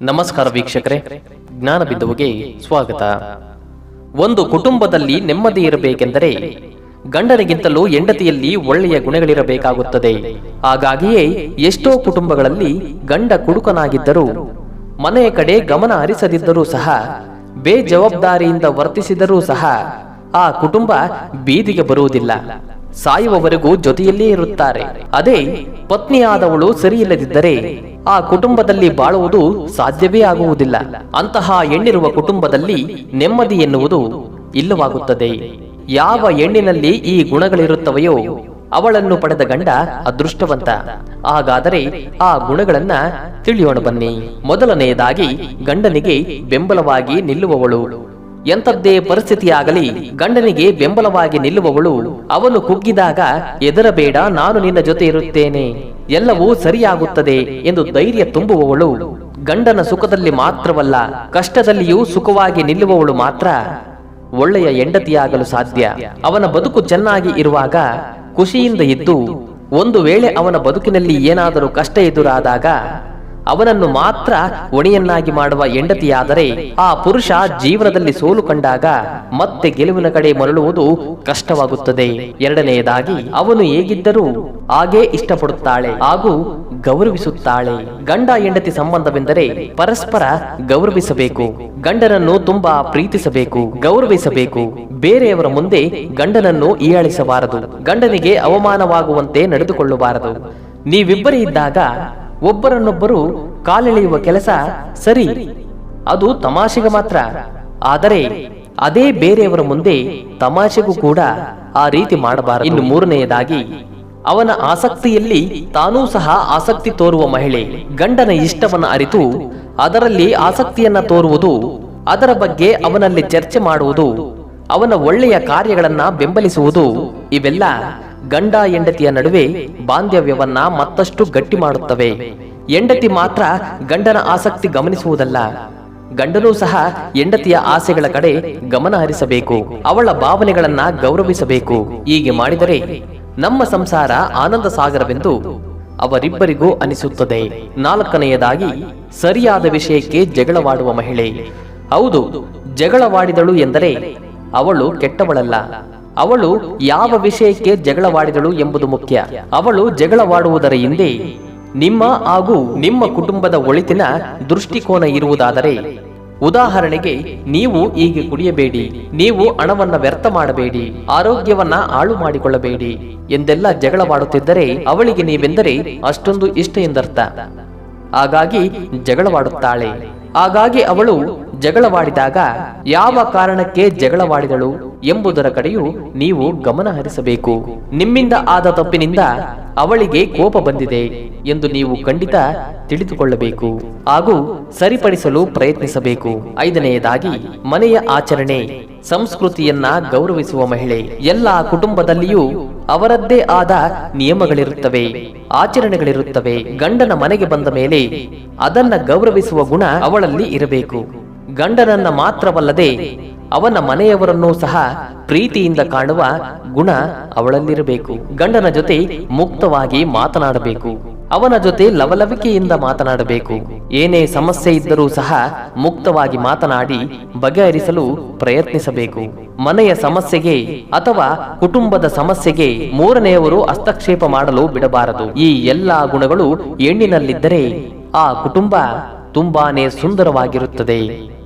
ನಮಸ್ಕಾರ ವೀಕ್ಷಕರೇ. ಜ್ಞಾನ ಬಿಂದುವಿಗೆ ಸ್ವಾಗತ. ಒಂದು ಕುಟುಂಬದಲ್ಲಿ ನೆಮ್ಮದಿ ಇರಬೇಕೆಂದರೆ ಗಂಡನಿಗಿಂತಲೂ ಹೆಂಡತಿಯಲ್ಲಿ ಒಳ್ಳೆಯ ಗುಣಗಳಿರಬೇಕಾಗುತ್ತದೆ. ಹಾಗಾಗಿಯೇ ಎಷ್ಟೋ ಕುಟುಂಬಗಳಲ್ಲಿ ಗಂಡ ಕುಡುಕನಾಗಿದ್ದರೂ ಮನೆಯ ಕಡೆ ಗಮನ ಹರಿಸದಿದ್ದರೂ ಸಹ, ಬೇಜವಾಬ್ದಾರಿಯಿಂದ ವರ್ತಿಸಿದರೂ ಸಹ, ಆ ಕುಟುಂಬ ಬೀದಿಗೆ ಬರುವುದಿಲ್ಲ. ಸಾಯುವವರೆಗೂ ಜೊತೆಯಲ್ಲೇ ಇರುತ್ತಾರೆ. ಅದೇ ಪತ್ನಿಯಾದವಳು ಸರಿಯಿಲ್ಲದಿದ್ದರೆ ಆ ಕುಟುಂಬದಲ್ಲಿ ಬಾಳುವುದು ಸಾಧ್ಯವೇ ಆಗುವುದಿಲ್ಲ. ಅಂತಹ ಹೆಣ್ಣಿರುವ ಕುಟುಂಬದಲ್ಲಿ ನೆಮ್ಮದಿ ಎನ್ನುವುದು ಇಲ್ಲವಾಗುತ್ತದೆ. ಯಾವ ಹೆಣ್ಣಿನಲ್ಲಿ ಈ ಗುಣಗಳಿರುತ್ತವೆಯೋ ಅವಳನ್ನು ಪಡೆದ ಗಂಡ ಅದೃಷ್ಟವಂತ. ಹಾಗಾದರೆ ಆ ಗುಣಗಳನ್ನ ತಿಳಿಯೋಣ ಬನ್ನಿ. ಮೊದಲನೆಯದಾಗಿ ಗಂಡನಿಗೆ ಬೆಂಬಲವಾಗಿ ನಿಲ್ಲುವವಳು. ಎಂಥದ್ದೇ ಪರಿಸ್ಥಿತಿಯಾಗಲಿ ಗಂಡನಿಗೆ ಬೆಂಬಲವಾಗಿ ನಿಲ್ಲುವವಳು. ಅವನು ಕುಗ್ಗಿದಾಗ, ಎದರಬೇಡ, ನಾನು ನಿನ್ನ ಜೊತೆ ಇರುತ್ತೇನೆ. ಎಲ್ಲವೂ ಸರಿಯಾಗುತ್ತದೆ ಎಂದು ಧೈರ್ಯ ತುಂಬುವವಳು. ಗಂಡನ ಸುಖದಲ್ಲಿ ಮಾತ್ರವಲ್ಲ, ಕಷ್ಟದಲ್ಲಿಯೂ ಸುಖವಾಗಿ ನಿಲ್ಲುವವಳು ಮಾತ್ರ. ಒಳ್ಳೆಯ ಹೆಂಡತಿಯಾಗಲು ಸಾಧ್ಯ. ಅವನ ಬದುಕು ಚೆನ್ನಾಗಿ ಇರುವಾಗ ಖುಷಿಯಿಂದ ಇದ್ದು, ಒಂದು ವೇಳೆ ಅವನ ಬದುಕಿನಲ್ಲಿ ಏನಾದರೂ ಕಷ್ಟ ಎದುರಾದಾಗ ಅವನನ್ನು ಮಾತ್ರ ಒಣಿಯನ್ನಾಗಿ ಮಾಡುವ ಹೆಂಡತಿಯಾದರೆ ಆ ಪುರುಷ ಜೀವನದಲ್ಲಿ ಸೋಲು ಕಂಡಾಗ ಮತ್ತೆ ಗೆಲುವಿನ ಕಡೆ ಮರಳುವುದು ಕಷ್ಟವಾಗುತ್ತದೆ. ಎರಡನೆಯದಾಗಿ, ಅವನು ಹೇಗಿದ್ದರೂ ಹಾಗೇ ಇಷ್ಟಪಡುತ್ತಾಳೆ ಹಾಗೂ ಗೌರವಿಸುತ್ತಾಳೆ. ಗಂಡ ಹೆಂಡತಿ ಸಂಬಂಧವೆಂದರೆ ಪರಸ್ಪರ ಗೌರವಿಸಬೇಕು. ಗಂಡನನ್ನು ತುಂಬಾ ಪ್ರೀತಿಸಬೇಕು, ಗೌರವಿಸಬೇಕು. ಬೇರೆಯವರ ಮುಂದೆ ಗಂಡನನ್ನು ಹೀಯಾಳಿಸಬಾರದು. ಗಂಡನಿಗೆ ಅವಮಾನವಾಗುವಂತೆ ನಡೆದುಕೊಳ್ಳಬಾರದು. ನೀವಿಬ್ಬರೇ ಇದ್ದಾಗ ಒಬ್ಬರನ್ನೊಬ್ಬರು ಕಾಲೆಳೆಯುವ ಕೆಲಸ ಸರಿ. ಅದು ತಮಾಷೆಗೆ ಮಾತ್ರ. ಆದರೆ ಅದೇ ಬೇರೆಯವರ ಮುಂದೆ ತಮಾಷೆಗೂ ಕೂಡ ಆ ರೀತಿ ಮಾಡಬಾರದು. ಇನ್ನು ಮೂರನೆಯದಾಗಿ, ಅವನ ಆಸಕ್ತಿಯಲ್ಲಿ ತಾನೂ ಸಹ ಆಸಕ್ತಿ ತೋರುವ ಮಹಿಳೆ. ಗಂಡನ ಇಷ್ಟವನ್ನ ಅರಿತು ಅದರಲ್ಲಿ ಆಸಕ್ತಿಯನ್ನ ತೋರುವುದು, ಅದರ ಬಗ್ಗೆ ಅವನಲ್ಲಿ ಚರ್ಚೆ ಮಾಡುವುದು, ಅವನ ಒಳ್ಳೆಯ ಕಾರ್ಯಗಳನ್ನ ಬೆಂಬಲಿಸುವುದು, ಇವೆಲ್ಲ ಗಂಡ ಹೆಂಡತಿಯ ನಡುವೆ ಬಾಂಧವ್ಯವನ್ನ ಮತ್ತಷ್ಟು ಗಟ್ಟಿ ಮಾಡುತ್ತವೆ. ಹೆಂಡತಿ ಮಾತ್ರ ಗಂಡನ ಆಸಕ್ತಿ ಗಮನಿಸುವುದಲ್ಲ. ಗಂಡನೂ ಸಹ ಹೆಂಡತಿಯ ಆಸೆಗಳ ಕಡೆ ಗಮನ ಹರಿಸಬೇಕು. ಅವಳ ಭಾವನೆಗಳನ್ನ ಗೌರವಿಸಬೇಕು. ಹೀಗೆ ಮಾಡಿದರೆ ನಮ್ಮ ಸಂಸಾರ ಆನಂದ ಸಾಗರವೆಂದು ಅವರಿಬ್ಬರಿಗೂ ಅನಿಸುತ್ತದೆ. ನಾಲ್ಕನೆಯದಾಗಿ, ಸರಿಯಾದ ವಿಷಯಕ್ಕೆ ಜಗಳವಾಡುವ ಮಹಿಳೆ. ಹೌದು, ಜಗಳವಾಡಿದಳು ಎಂದರೆ ಅವಳು ಕೆಟ್ಟವಳಲ್ಲ. ಅವಳು ಯಾವ ವಿಷಯಕ್ಕೆ ಜಗಳವಾಡಿದಳು ಎಂಬುದು ಮುಖ್ಯ. ಅವಳು ಜಗಳವಾಡುವುದರ ಹಿಂದೆ ನಿಮ್ಮ ಹಾಗೂ ನಿಮ್ಮ ಕುಟುಂಬದ ಒಳಿತಿನ ದೃಷ್ಟಿಕೋನ ಇರುವುದಾದರೆ, ಉದಾಹರಣೆಗೆ ನೀವು ಹೀಗೆ ಕುಡಿಯಬೇಡಿ, ನೀವು ಹಣವನ್ನ ವ್ಯರ್ಥ ಮಾಡಬೇಡಿ, ಆರೋಗ್ಯವನ್ನ ಹಾಳು ಮಾಡಿಕೊಳ್ಳಬೇಡಿ ಎಂದೆಲ್ಲ ಜಗಳವಾಡುತ್ತಿದ್ದರೆ ಅವಳಿಗೆ ನೀವೆಂದರೆ ಅಷ್ಟೊಂದು ಇಷ್ಟ ಎಂದರ್ಥ. ಹಾಗಾಗಿ ಜಗಳವಾಡುತ್ತಾಳೆ. ಹಾಗಾಗಿ ಅವಳು ಜಗಳವಾಡಿದಾಗ ಯಾವ ಕಾರಣಕ್ಕೆ ಜಗಳವಾಡಿದಳು? ಎಂಬುದರ ಕಡೆಯೂ ನೀವು ಗಮನ ಹರಿಸಬೇಕು ನಿಮ್ಮಿಂದ ಆದ ತಪ್ಪಿನಿಂದ ಅವಳಿಗೆ ಕೋಪ ಬಂದಿದೆ ಎಂದು ನೀವು ಖಂಡಿತ ತಿಳಿದುಕೊಳ್ಳಬೇಕು. ಹಾಗೂ ಸರಿಪಡಿಸಲು ಪ್ರಯತ್ನಿಸಬೇಕು. ಐದನೆಯದಾಗಿ, ಮನೆಯ ಆಚರಣೆ. ಸಂಸ್ಕೃತಿಯನ್ನ ಗೌರವಿಸುವ ಮಹಿಳೆ. ಎಲ್ಲಾ ಕುಟುಂಬದಲ್ಲಿಯೂ ಅವರದ್ದೇ ಆದ ನಿಯಮಗಳಿರುತ್ತವೆ, ಆಚರಣೆಗಳಿರುತ್ತವೆ. ಗಂಡನ ಮನೆಗೆ ಬಂದ ಮೇಲೆ ಅದನ್ನ ಗೌರವಿಸುವ ಗುಣ ಅವಳಲ್ಲಿ ಇರಬೇಕು. ಗಂಡನನ್ನ ಮಾತ್ರವಲ್ಲದೆ ಅವನ ಮನೆಯವರನ್ನೂ ಸಹ ಪ್ರೀತಿಯಿಂದ ಕಾಣುವ ಗುಣ ಅವಳಲ್ಲಿರಬೇಕು. ಗಂಡನ ಜೊತೆ ಮುಕ್ತವಾಗಿ ಮಾತನಾಡಬೇಕು. ಅವನ ಜೊತೆ ಲವಲವಿಕೆಯಿಂದ ಮಾತನಾಡಬೇಕು. ಏನೇ ಸಮಸ್ಯೆ ಇದ್ದರೂ ಸಹ ಮುಕ್ತವಾಗಿ ಮಾತನಾಡಿ ಬಗೆಹರಿಸಲು ಪ್ರಯತ್ನಿಸಬೇಕು. ಮನೆಯ ಸಮಸ್ಯೆಗೆ ಅಥವಾ ಕುಟುಂಬದ ಸಮಸ್ಯೆಗೆ ಮೂರನೆಯವರು ಹಸ್ತಕ್ಷೇಪ ಮಾಡಲು ಬಿಡಬಾರದು. ಈ ಎಲ್ಲಾ ಗುಣಗಳು ಹೆಣ್ಣಿನಲ್ಲಿದ್ದರೆ ಆ ಕುಟುಂಬ ತುಂಬಾನೇ ಸುಂದರವಾಗಿರುತ್ತದೆ.